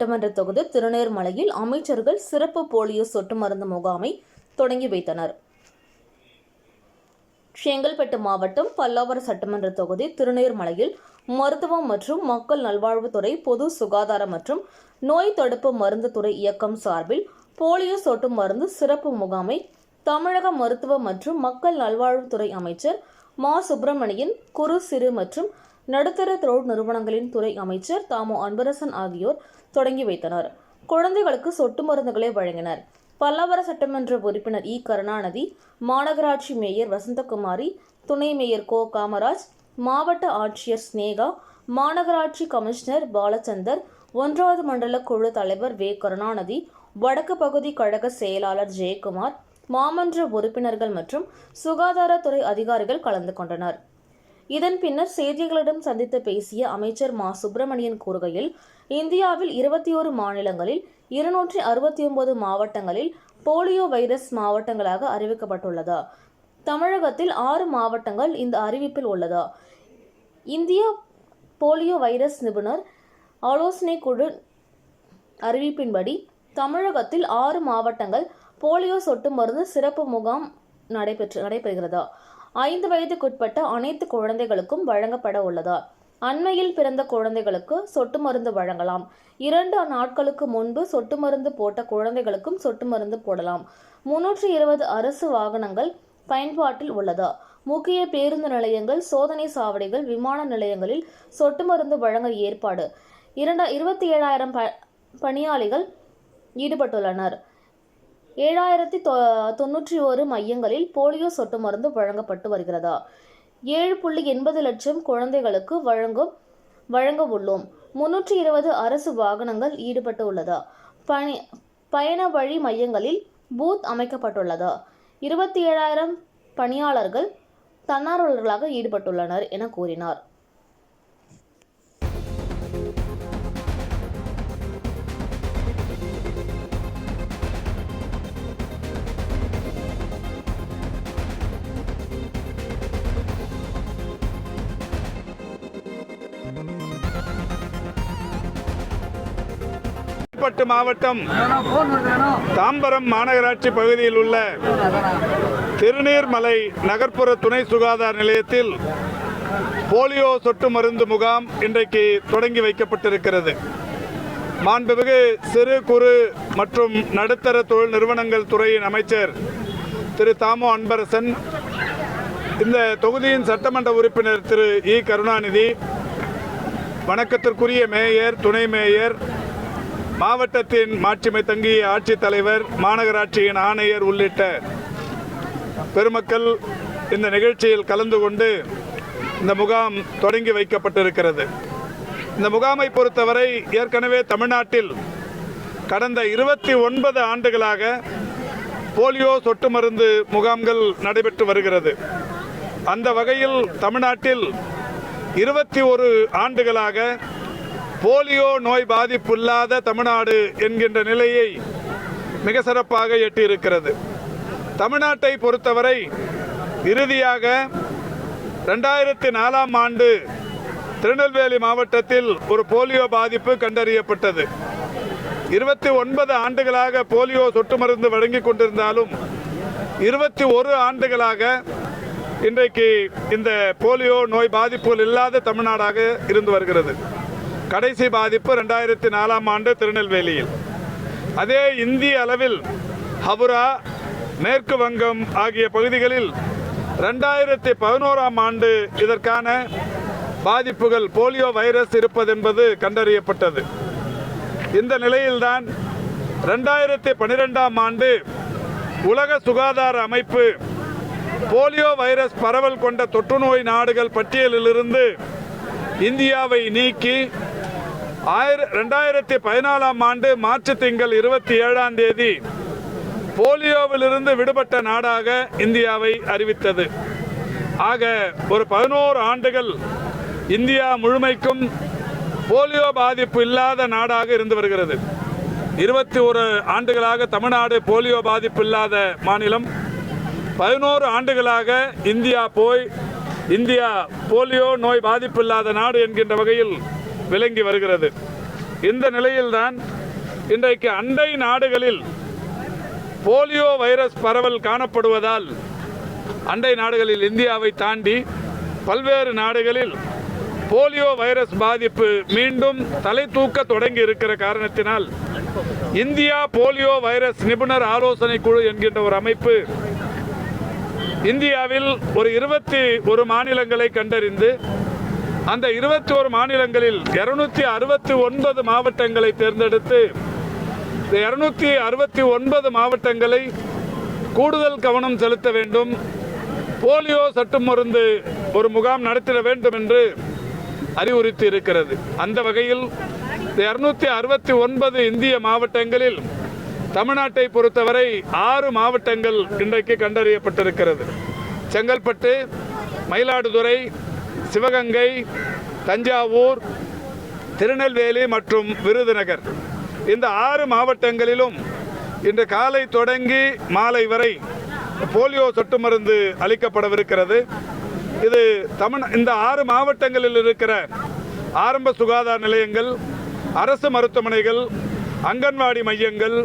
சட்டமன்ற தொகுதி திருநேர்மலையில் அமைச்சர்கள் சிறப்பு போலியோ சொட்டு மருந்து முகாமை தொடங்கி வைத்தனர். செங்கல்பட்டு மாவட்டம் பல்லாவரம் சட்டமன்ற தொகுதி திருநேர்மலையில் மருத்துவம் மற்றும் மக்கள் நல்வாழ்வுத்துறை பொது சுகாதாரம் மற்றும் நோய் தடுப்பு மருந்து துறை இயக்கம் சார்பில் போலியோ சொட்டு மருந்து சிறப்பு முகாமை தமிழக மருத்துவ மற்றும் மக்கள் நல்வாழ்வுத்துறை அமைச்சர் மா. சுப்பிரமணியன் குறு சிறு மற்றும் நடுத்தர தொழில் நிறுவனங்களின் துறை அமைச்சர் தாமோ அன்பரசன் ஆகியோர் தொடங்கி வைத்தனர். குழந்தைகளுக்கு சொட்டு மருந்துகளை வழங்கினர். பல்லாவர சட்டமன்ற உறுப்பினர் இ. கருணாநிதி மாநகராட்சி மேயர் வசந்தகுமாரி துணை மேயர் கோ. காமராஜ் மாவட்ட ஆட்சியர் ஸ்னேகா மாநகராட்சி கமிஷனர் பாலச்சந்தர் ஒன்றாவது மண்டல குழு தலைவர் வே. கருணாநிதி வடக்கு பகுதி கழக செயலாளர் ஜெயக்குமார் மாமன்ற உறுப்பினர்கள் மற்றும் சுகாதாரத்துறை அதிகாரிகள் கலந்து கொண்டனர். இதன் பின்னர் செய்தியாளர்களிடம் சந்தித்து பேசிய அமைச்சர் மா. சுப்பிரமணியன் கூறுகையில் இந்தியாவில் இருபத்தி ஒரு மாநிலங்களில் இருநூற்றி அறுபத்தி ஒன்பது மாவட்டங்களில் போலியோ வைரஸ் மாவட்டங்களாக அறிவிக்கப்பட்டுள்ளதா. தமிழகத்தில் ஆறு மாவட்டங்கள் இந்த அறிவிப்பில் உள்ளதா. இந்திய போலியோ வைரஸ் நிபுணர் ஆலோசனை குழு அறிவிப்பின்படி தமிழகத்தில் ஆறு மாவட்டங்கள் போலியோ சொட்டு மருந்து சிறப்பு முகாம் நடைபெற்று நடைபெறுகிறதா. ஐந்து வயதுக்குட்பட்ட அனைத்து குழந்தைகளுக்கும் வழங்கப்பட உள்ளதா. அண்மையில் பிறந்த குழந்தைகளுக்கு சொட்டு மருந்து வழங்கலாம். இரண்டு நாட்களுக்கு முன்பு சொட்டு மருந்து போட்ட குழந்தைகளுக்கும் சொட்டு மருந்து போடலாம். முன்னூற்றி இருபது அரசு வாகனங்கள் பயன்பாட்டில் உள்ளதா. முக்கிய பேருந்து நிலையங்கள் சோதனை சாவடிகள் விமான நிலையங்களில் சொட்டு மருந்து வழங்க ஏற்பாடு. இரண்டா இருபத்தி ஏழாயிரம் ப பணியாளிகள் ஈடுபட்டுள்ளனர். ஏழாயிரத்தி தொ தொண்ணூற்றி ஒரு மையங்களில் போலியோ சொட்டு மருந்து வழங்கப்பட்டு வருகிறதா. ஏழு புள்ளி எண்பது லட்சம் குழந்தைகளுக்கு வழங்கும் வழங்க உள்ளோம். முன்னூற்றி இருபது அரசு வாகனங்கள் ஈடுபட்டு உள்ளதா. பணி பயண வழி மையங்களில் பூத் அமைக்கப்பட்டுள்ளதா. இருபத்தி ஏழாயிரம் பணியாளர்கள் தன்னார்வலர்களாக ஈடுபட்டுள்ளனர் என கூறினார். செங்கல்பட்டு மாவட்டம் தாம்பரம் மாநகராட்சி பகுதியில் உள்ள திருநீர்மலை நகர்ப்புற துணை சுகாதார நிலையத்தில் போலியோ சொட்டு மருந்து முகாம் இன்றைக்கு தொடங்கி வைக்கப்பட்டிருக்கிறது. மாண்புமிகு சிறு குறு மற்றும் நடுத்தர தொழில் நிறுவனங்கள் துறையின் அமைச்சர் திரு தாமோ அன்பரசன் இந்த தொகுதியின் சட்டமன்ற உறுப்பினர் திரு இ. கருணாநிதி வணக்கத்திற்குரிய மேயர் துணை மேயர் மாவட்டத்தின் மாட்சிமை தங்கிய ஆட்சித்தலைவர் மாநகராட்சியின் ஆணையர் உள்ளிட்ட பெருமக்கள் இந்த நிகழ்ச்சியில் கலந்து கொண்டு இந்த முகாம் தொடங்கி வைக்கப்பட்டிருக்கிறது. இந்த முகாமை பொறுத்தவரை ஏற்கனவே தமிழ்நாட்டில் கடந்த இருபத்தி ஒன்பது ஆண்டுகளாக போலியோ சொட்டு மருந்து முகாம்கள் நடைபெற்று வருகிறது. அந்த வகையில் தமிழ்நாட்டில் இருபத்தி ஒரு ஆண்டுகளாக போலியோ நோய் பாதிப்பு இல்லாத தமிழ்நாடு என்கின்ற நிலையை மிக சிறப்பாக எட்டியிருக்கிறது. தமிழ்நாட்டை பொறுத்தவரை இறுதியாக ரெண்டாயிரத்தி நாலாம் ஆண்டு திருநெல்வேலி மாவட்டத்தில் ஒரு போலியோ பாதிப்பு கண்டறியப்பட்டது. இருபத்தி ஒன்பது ஆண்டுகளாக போலியோ சொட்டு மருந்து வழங்கி கொண்டிருந்தாலும் இருபத்தி ஒரு ஆண்டுகளாக இன்றைக்கு இந்த போலியோ நோய் பாதிப்புகள் இல்லாத தமிழ்நாடாக இருந்து வருகிறது. கடைசி பாதிப்பு ரெண்டாயிரத்தி நாலாம் ஆண்டு திருநெல்வேலியில். அதே இந்திய அளவில் ஹவுரா மேற்கு வங்கம் ஆகிய பகுதிகளில் ரெண்டாயிரத்தி பதினோராம் ஆண்டு இதற்கான பாதிப்புகள் போலியோ வைரஸ் இருப்பதென்பது கண்டறியப்பட்டது. இந்த நிலையில்தான் ரெண்டாயிரத்தி பன்னிரெண்டாம் ஆண்டு உலக சுகாதார அமைப்பு போலியோ வைரஸ் பரவல் கொண்ட தொற்றுநோய் நாடுகள் பட்டியலிலிருந்து இந்தியாவை நீக்கி ஆயிர ரெண்டாயிரத்தி பதினாலாம் ஆண்டு மார்ச் திங்கள் இருபத்தி ஏழாம் தேதி போலியோவிலிருந்து விடுபட்ட நாடாக இந்தியாவை அறிவித்தது. ஆக ஒரு பதினோரு ஆண்டுகள் இந்தியா முழுமைக்கும் போலியோ பாதிப்பு இல்லாத நாடாக இருந்து வருகிறது. இருபத்தி ஒரு ஆண்டுகளாக தமிழ்நாடு போலியோ பாதிப்பு இல்லாத மாநிலம். பதினோரு ஆண்டுகளாக இந்தியா போய் இந்தியா போலியோ நோய் பாதிப்பு இல்லாத நாடு என்கின்ற வகையில் விளங்கி வருகிறது. இந்த நிலையில்தான் இன்றைக்கு அண்டை நாடுகளில் போலியோ வைரஸ் பரவல் காணப்படுவதால் அண்டை நாடுகளில் இந்தியாவை தாண்டி பல்வேறு நாடுகளில் போலியோ வைரஸ் பாதிப்பு மீண்டும் தலை தூக்க தொடங்கி இருக்கிற காரணத்தினால் இந்தியா போலியோ வைரஸ் நிபுணர் ஆலோசனை குழு என்கின்ற ஒரு அமைப்பு இந்தியாவில் ஒரு இருபத்தி ஒரு மாநிலங்களை கண்டறிந்து அந்த இருபத்தி ஒரு மாநிலங்களில் இருநூத்தி அறுபத்தி ஒன்பது மாவட்டங்களை தேர்ந்தெடுத்து இருநூத்தி அறுபத்தி ஒன்பது மாவட்டங்களை கூடுதல் கவனம் செலுத்த வேண்டும். போலியோ சட்டு மருந்து ஒரு முகாம் நடத்திட வேண்டும் என்று அறிவுறுத்தி இருக்கிறது. அந்த வகையில் இருநூத்தி அறுபத்தி ஒன்பது இந்திய மாவட்டங்களில் தமிழ்நாட்டை பொறுத்தவரை ஆறு மாவட்டங்கள் இன்றைக்கு கண்டறியப்பட்டிருக்கிறது. செங்கல்பட்டு மயிலாடுதுறை சிவகங்கை தஞ்சாவூர் திருநெல்வேலி மற்றும் விருதுநகர். இந்த ஆறு மாவட்டங்களிலும் இன்று காலை தொடங்கி மாலை வரை போலியோ சொட்டு மருந்து அளிக்கப்படவிருக்கிறது. இது தமிழ் இந்த ஆறு மாவட்டங்களில் இருக்கிற ஆரம்ப சுகாதார நிலையங்கள் அரசு மருத்துவமனைகள் அங்கன்வாடி மையங்கள்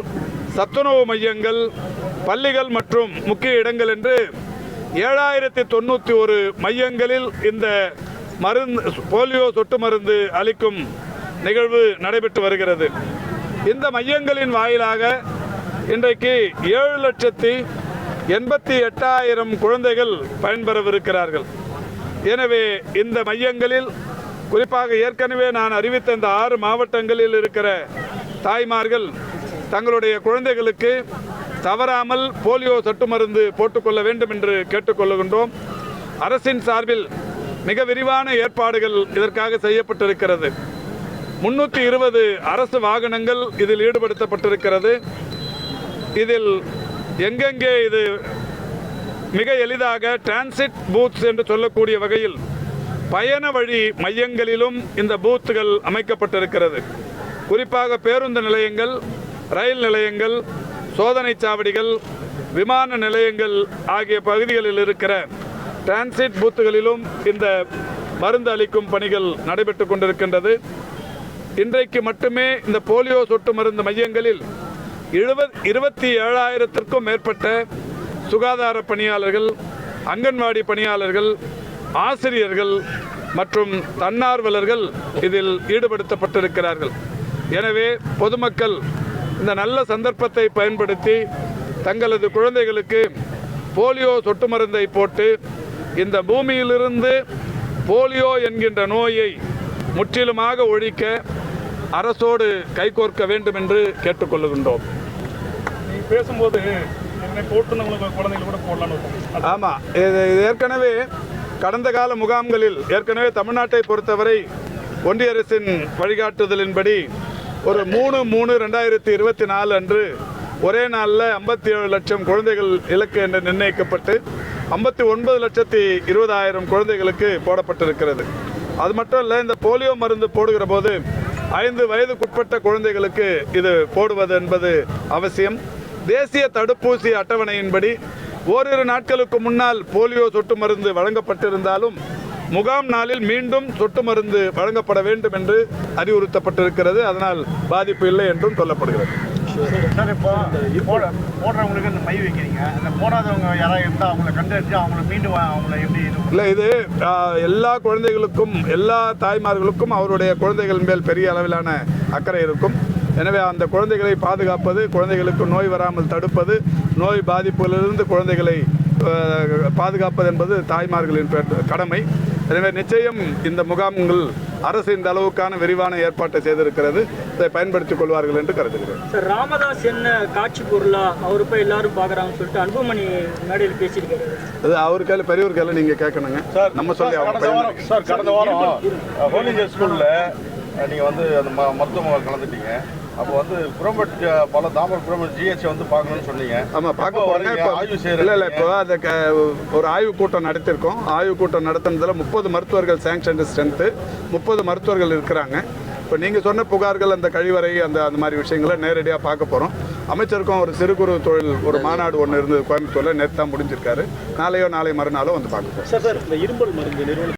சத்துணவு மையங்கள் பள்ளிகள் மற்றும் முக்கிய இடங்கள் என்று ஏழாயிரத்தி தொண்ணூற்றி ஒரு மையங்களில் இந்த மருந்து போலியோ சொட்டு மருந்து அளிக்கும் நிகழ்வு நடைபெற்று வருகிறது. இந்த மையங்களின் வாயிலாக இன்றைக்கு ஏழு லட்சத்தி எண்பத்தி எட்டாயிரம் குழந்தைகள் பயன்பெறவிருக்கிறார்கள். எனவே இந்த மையங்களில் குறிப்பாக ஏற்கனவே நான் அறிவித்த இந்த ஆறு மாவட்டங்களில் இருக்கிற தாய்மார்கள் தங்களுடைய குழந்தைகளுக்கு தவறாமல் போலியோ சொட்டு மருந்து போட்டுக்கொள்ள வேண்டும் என்று கேட்டுக்கொள்ளுகின்றோம் அரசின் சார்பில் மிக விரிவான ஏற்பாடுகள் இதற்காக செய்யப்பட்டிருக்கிறது. முன்னூற்றி இருபது அரசு வாகனங்கள் இதில் ஈடுபடுத்தப்பட்டிருக்கிறது. இதில் எங்கெங்கே இது மிக எளிதாக டிரான்சிட் பூத்ஸ் என்று சொல்லக்கூடிய வகையில் பயண வழி மையங்களிலும் இந்த பூத்துகள் அமைக்கப்பட்டிருக்கிறது. குறிப்பாக பேருந்து நிலையங்கள் ரயில் நிலையங்கள் சோதனை சாவடிகள் விமான நிலையங்கள் ஆகிய பகுதிகளில் இருக்கிற டிரான்சிட் பூத்துகளிலும் இந்த மருந்து அளிக்கும் பணிகள் நடைபெற்று கொண்டிருக்கின்றது. இன்றைக்கு மட்டுமே இந்த போலியோ சொட்டு மருந்து மையங்களில் எழுபத் இருபத்தி ஏழாயிரத்திற்கும் மேற்பட்ட சுகாதார பணியாளர்கள் அங்கன்வாடி பணியாளர்கள் ஆசிரியர்கள் மற்றும் தன்னார்வலர்கள் இதில் ஈடுபடுத்தப்பட்டிருக்கிறார்கள். எனவே பொதுமக்கள் இந்த நல்ல சந்தர்ப்பத்தை பயன்படுத்தி தங்களது குழந்தைகளுக்கு போலியோ சொட்டு மருந்தை போட்டு இந்த பூமியிலிருந்து போலியோ என்கின்ற நோயை முற்றிலுமாக ஒழிக்க அரசோடு கைகோர்க்க வேண்டும் என்று கேட்டுக்கொள்ளுகின்றோம். பேசும்போது ஆமாம் இது ஏற்கனவே கடந்த கால முகாம்களில் ஏற்கனவே தமிழ்நாட்டை பொறுத்தவரை ஒன்றிய அரசின் வழிகாட்டுதலின்படி ஒரு மூணு மூணு ரெண்டாயிரத்தி இருபத்தி நாலு அன்று ஒரே நாளில் ஐம்பத்தி ஏழு லட்சம் குழந்தைகள் இலக்கு என்று நிர்ணயிக்கப்பட்டு ஐம்பத்தி ஒன்பது லட்சத்தி இருபதாயிரம் குழந்தைகளுக்கு போடப்பட்டிருக்கிறது. அது மட்டும் இல்லை இந்த போலியோ மருந்து போடுகிற போது ஐந்து வயதுக்குட்பட்ட குழந்தைகளுக்கு இது போடுவது என்பது அவசியம். தேசிய தடுப்பூசி அட்டவணையின்படி ஓரிரு நாட்களுக்கு முன்னால் போலியோ சொட்டு மருந்து வழங்கப்பட்டிருந்தாலும் முகாம் நாளில் மீண்டும் சொட்டு மருந்து வழங்கப்பட வேண்டும் என்று அறிவுறுத்தப்பட்டிருக்கிறது. அதனால் பாதிப்பு இல்லை என்றும் சொல்லப்படுகிறது. சார் இப்போ போட போடுறவங்களுக்கு மை வைக்கிறீங்க. அந்த போடாதவங்க யாராவது இருந்தால் அவங்கள கண்டறிஞ்சு அவங்கள மீண்டும் அவங்கள எப்படி இல்லை இது எல்லா குழந்தைகளுக்கும் எல்லா தாய்மார்களுக்கும் அவருடைய குழந்தைகள் மேல் பெரிய அளவிலான அக்கறை இருக்கும். எனவே அந்த குழந்தைகளை பாதுகாப்பது குழந்தைகளுக்கு நோய் வராமல் தடுப்பது நோய் பாதிப்புகளிலிருந்து குழந்தைகளை பாதுகாப்பது என்பது தாய்மார்களின் கடமை. எனவே நிச்சயம் இந்த முகாம்கள் அரசு இந்த அளவுக்கான விரிவான ஏற்பாட்டை செய்திருக்கிறது. இதை பயன்படுத்திக் கொள்வார்கள் என்று கருதுகிறேன். சார் ராமதாஸ் என்ன காட்சி பொருளா அவர் போய் எல்லாரும் பாக்குறாங்கன்னு சொல்லிட்டு அன்புமணி மேடையில் பேசியிருக்காரு. அது அவர் கையில் பெரியவர் கையில் நீங்கள் கேட்கணுங்க. நம்ம சொல்லி அவங்க கடந்த வாரம் பயன்படுத்தி- சார் கடந்த வாரம் ஹோலிஞ்சர் ஸ்கூல்ல நீங்க வந்து அந்த ம- மருத்துவ முகாம் கலந்துட்டீங்க. அப்போ வந்து புறம்பட் பல தாமர் புறம்பட் ஜிஹெச் வந்து பார்க்கணும்னு சொன்னீங்க. ஆமா பார்க்க வரீங்க? இப்போ ஆய்வு இல்ல இல்ல இப்போ அது க- ஒரு ஆய்வு கூட்டம் நடத்திருக்கோம். ஆய்வு கூட்டம் நடத்துனதுல முப்பது மருத்துவர்கள் சேங்ஷன் ஸ்ட்ரென்த்து முப்பது மருத்துவர்கள் இருக்கிறாங்க. இப்போ நீங்கள் சொன்ன புகார்கள் அந்த கழிவறை அந்த அந்த மாதிரி விஷயங்களை நேரடியாக பார்க்க போகிறோம் அமைச்சருக்கும் ஒரு சிறு குறு தொழில் ஒரு மாநாடு ஒன்று இருந்தது கோயம்புத்தூரில். நேற்று தான் முடிஞ்சிருக்காரு. நாளையோ நாளை மறுநாளோ வந்து பார்க்க போகிறோம் சார் சார் இந்த இரும்பல் மருந்து நிறுவனம்